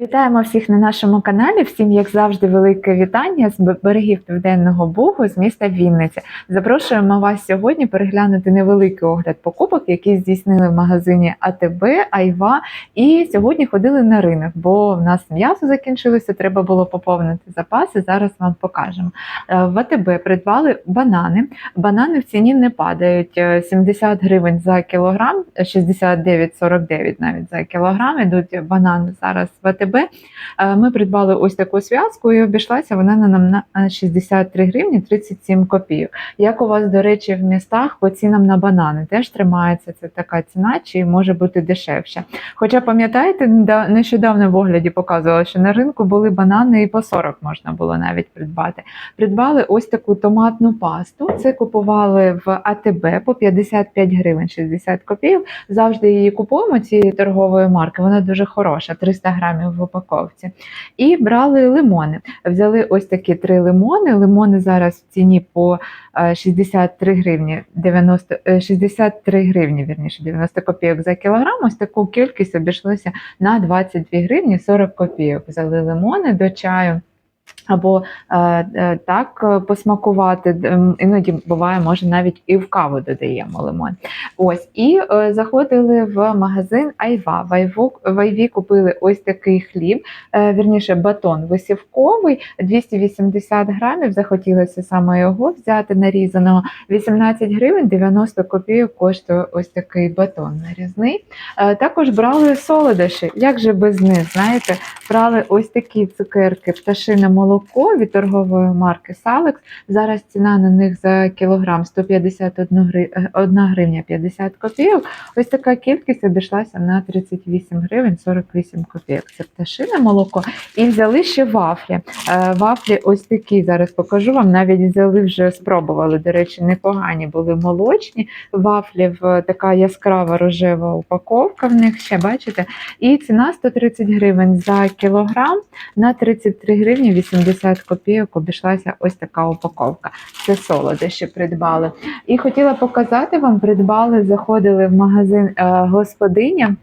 Вітаємо всіх на нашому каналі. Всім, як завжди, велике вітання з берегів Південного Бугу з міста Вінниця. Запрошуємо вас сьогодні переглянути невеликий огляд покупок, які здійснили в магазині АТБ, Айва. І сьогодні ходили на ринок, бо в нас м'ясо закінчилося, треба було поповнити запаси. Зараз вам покажемо. Е, В АТБ придбали банани. Банани в ціні не падають. Е, 70 гривень за кілограм, 69,49 навіть за кілограм. Ідуть банани зараз в АТБ. Е, Ми придбали ось таку зв'язку і обійшлася вона на нам на 63 гривні 37 копійок. Як у вас, до речі, в містах по цінам на банани теж тримається це така ціна, чи може бути дешевше? Хоча пам'ятаєте, нещодавно в огляді показувала, що на ринку були банани і по 40 можна було навіть придбати. Придбали ось таку томатну пасту. Це купували в АТБ по 55 гривень 60 копійок. Завжди її купуємо цієї торгової марки. Вона дуже хороша, 300 грамів в упаковці. І брали лимони. Взяли ось такі три лимони. Лимони зараз в ціні по е, 63 гривні 90, е, 63 гривні, вірніше, 90 копійок за кілограм. Ось таку кількість обійшлося на 22 гривні 40 копійок. Взяли лимони до чаю. Або е, е, так е, посмакувати. Іноді буває, може навіть і в каву додаємо лимон. Ось і заходили в магазин Айва. В Айві купили ось такий хліб, вірніше батон висівковий, 280 грамів. Захотілося саме його взяти нарізаного. 18 гривень 90 копійок коштує ось такий батон нарізний. Також брали солодощі. Як же без них? Знаєте, брали ось такі цукерки пташине молоко від торгової марки Салекс. Зараз ціна на них за кілограм 151 гри- е, 1 гривня 50 копійок. Ось така кількість обійшлася на 38 гривень 48 копійок. Це пташине молоко. І взяли ще вафлі. Е, Вафлі ось такі зараз покажу вам. Навіть взяли вже спробували. До речі, непогані були молочні. Вафлі в така яскрава рожева упаковка в них ще бачите. І ціна 130 гривень за кілограм. На 33 гривні 80 копійок обійшлася ось така упаковка. Це солодощі придбали. І хотіла показати вам, придбали, заходили в магазин е, господиня.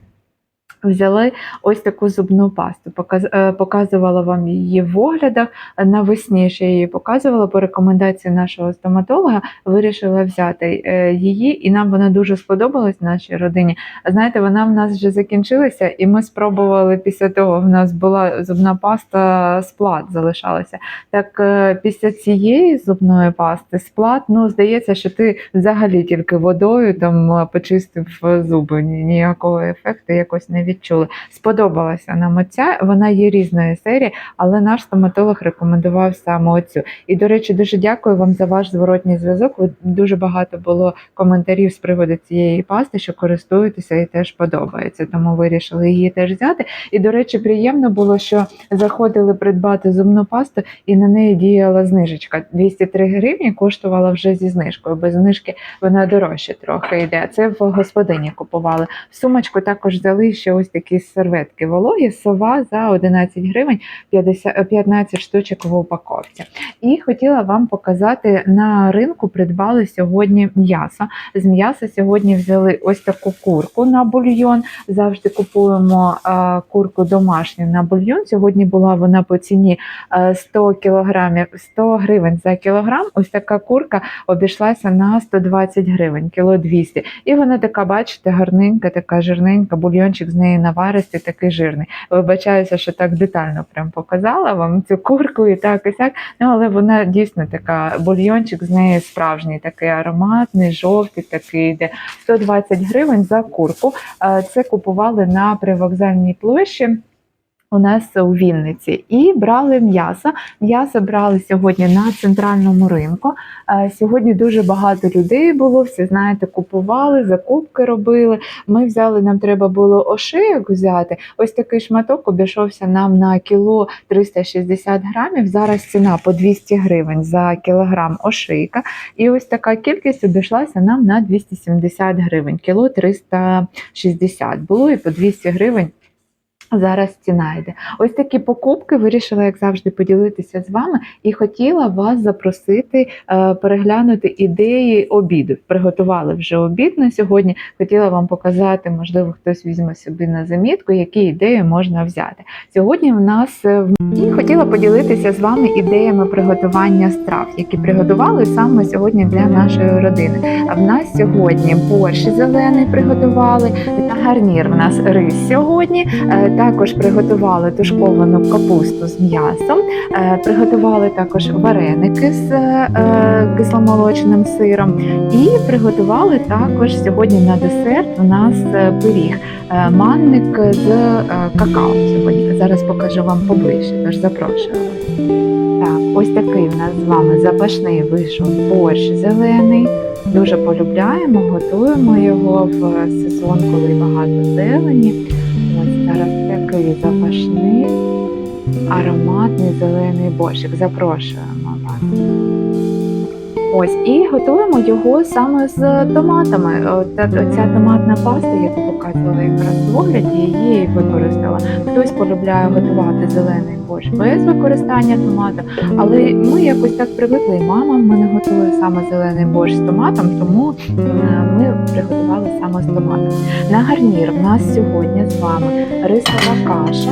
Взяли ось таку зубну пасту. Е, показувала вам її в оглядах. Навесні ще її показувала по рекомендації нашого стоматолога. Вирішила взяти е, її, і нам вона дуже сподобалась нашій родині. Знаєте, вона в нас вже закінчилася, і ми спробували після того. В нас була зубна паста сплат залишалася. Так е, після цієї зубної пасти сплат, ну здається, що ти взагалі тільки водою там почистив зуби. Ні- Ніякого ефекту якось не відчули. Сподобалася нам оця. Вона є різної серії, але наш стоматолог рекомендував саме оцю. І до речі, дуже дякую вам за ваш зворотній зв'язок. Дуже багато було коментарів з приводу цієї пасти, що користуєтеся і теж подобається. Тому вирішили її теж взяти. І до речі, приємно було, що заходили придбати зубну пасту, і на неї діяла знижечка. 203 гривні коштувала вже зі знижкою. Без знижки вона дорожче трохи йде. Це в господині купували. В сумочку також взяли ще ось такі серветки вологі, сова за 11 гривень 50, 15 штучок в упаковці. І хотіла вам показати на ринку придбали сьогодні м'ясо. З м'яса сьогодні взяли ось таку курку на бульйон. Завжди купуємо е, курку домашню на бульйон. Сьогодні була вона по ціні е, 100 кілограмів 100 гривень за кілограм. Ось така курка обійшлася на 120 гривень, кіло 200. І вона така, бачите, гарненька, така жирненька, бульйончик з неї наваристий, такий жирний. Вибачаюся, що так детально прям показала вам цю курку і так і сяк. Ну, але вона дійсно така, бульйончик з неї справжній, такий ароматний, жовтий, такий йде. 120 гривень за курку. Е, Це купували на привокзальній площі. У нас у Вінниці і брали м'ясо. М'ясо брали сьогодні на центральному ринку. Е, Сьогодні дуже багато людей було. Всі знаєте, купували, закупки робили. Ми взяли, нам треба було ошийок взяти. Ось такий шматок обійшовся нам на кіло 360 грамів. Зараз ціна по 200 гривень за кілограм ошийка. І ось така кількість обійшлася нам на 270 гривень, кіло 360. Було і по 200 гривень Зараз ціна йде. Ось такі покупки вирішила, як завжди, поділитися з вами і хотіла вас запросити е, переглянути ідеї обіду. Приготували вже обід на сьогодні. Хотіла вам показати, можливо, хтось візьме собі на замітку, які ідеї можна взяти. Сьогодні в нас е, в- і хотіла поділитися з вами ідеями приготування страв, які приготували саме сьогодні для нашої родини. А в нас сьогодні борщ зелений приготували. На гарнір в нас рис сьогодні. Е, Також приготували тушковану капусту з м'ясом. Е, Приготували також вареники з е, кисломолочним сиром. І приготували також сьогодні на десерт у нас е, пиріг, е, манник з е, какао. Сьогодні зараз покажу вам поближче, тож запрошую. Так, ось такий у нас з вами запашний вийшов борщ зелений. Дуже полюбляємо, готуємо його в сезон, коли багато зелені. Ось зараз такий запашний, ароматний зелений борщик. Запрошуємо вас. Ось і готуємо його саме з томатами. Оця томатна паста, яку показувала якраз в огляді, її використала. Хтось полюбляє готувати зелений борщ без використання томату, але ми якось так привикли. Мама в мене готує саме зелений борщ з томатом, тому е, ми приготували саме з томатом. На гарнір в нас сьогодні з вами рисова каша.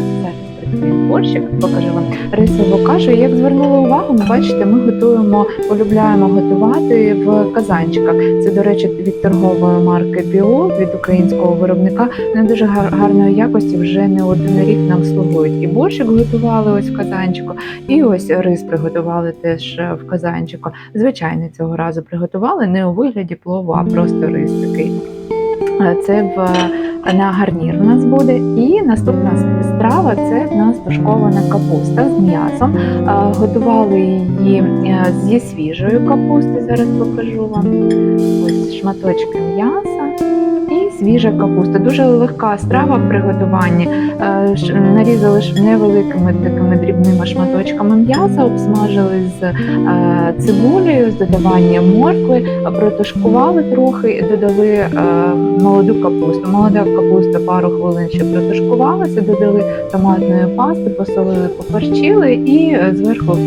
Борщик, покажу вам рисову кашу. Як звернули увагу, ви бачите, ми готуємо, полюбляємо готувати в казанчиках. Це, до речі, від торгової марки Біо від українського виробника. Не дуже гар- гарної якості вже не один рік нам слугують. І борщик готували ось в казанчику, і ось рис приготували теж е, в казанчику. Звичайно, цього разу приготували не у вигляді плову, а просто рис такий. Е, Це в на гарнір у нас буде. І наступна страва це в нас тушкована капуста з м'ясом. Е, Готували її е, зі свіжою капусти. Зараз покажу вам. Ось шматочки м'яса. Свіжа капуста. Дуже легка страва в приготуванні. Е, Нарізали невеликими такими дрібними шматочками м'яса, обсмажили з е, цибулею, з додаванням моркви, протушкували трохи, додали е, молоду капусту. Молода капуста пару хвилин ще протушкувалася, додали томатної пасти, посолили, поперчили і зверху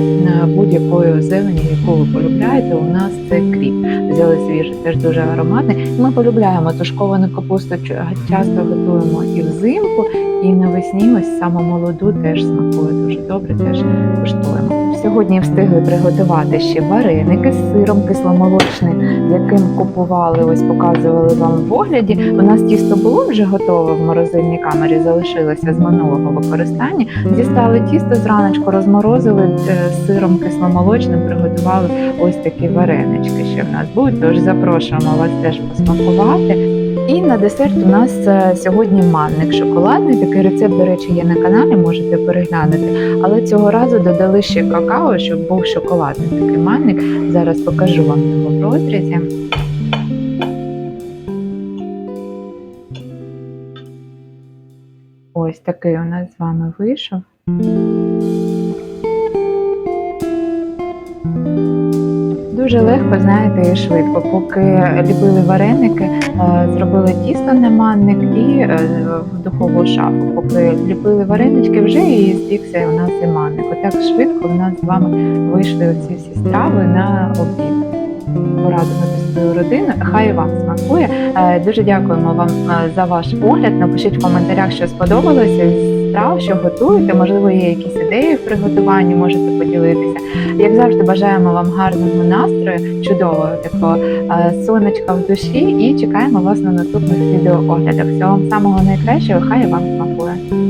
будь-якою зелені, яку ви полюбляєте, у нас це кріп. Взяли свіжий, теж дуже ароматний. Ми полюбляємо тушковану капусту, ч- часто готуємо і взимку, і навесні ось саме молоду теж смакує дуже добре, теж куштуємо. Сьогодні встигли приготувати ще вареники з сиром кисломолочним, яким купували, ось показували вам в огляді. У нас тісто було вже готове в морозильній камері, залишилося з минулого використання. Дістали тісто зраночку, розморозили е, з сиром кисломолочним, приготували ось такі варенички, що в нас будуть. Тож запрошуємо вас теж посмакувати. І на десерт у нас е, сьогодні манник шоколадний. Такий рецепт, до речі, є на каналі, можете переглянути. Але цього разу додали ще какао, щоб був шоколадний такий манник. Зараз покажу вам його в розрізі. Ось такий у нас з вами вийшов. Дуже легко, знаєте, і швидко. Поки ліпили вареники, е, зробили тісто на манник і е, в духову шафу. Поки ліпили варенички, вже і спікся у нас і манник. Отак швидко у нас з вами вийшли оці всі страви на обід. Порадувати свою родину. Хай вам смакує. Е, Дуже дякуємо вам за ваш погляд. Напишіть в коментарях, що сподобалося страв, що готуєте. Можливо, є якісь ідеї в приготуванні, можете поділитися. Як завжди, бажаємо вам гарного настрою, чудового такого е, сонечка в душі і чекаємо вас на наступних відеооглядах. Всього вам самого найкращого, хай вам смакує.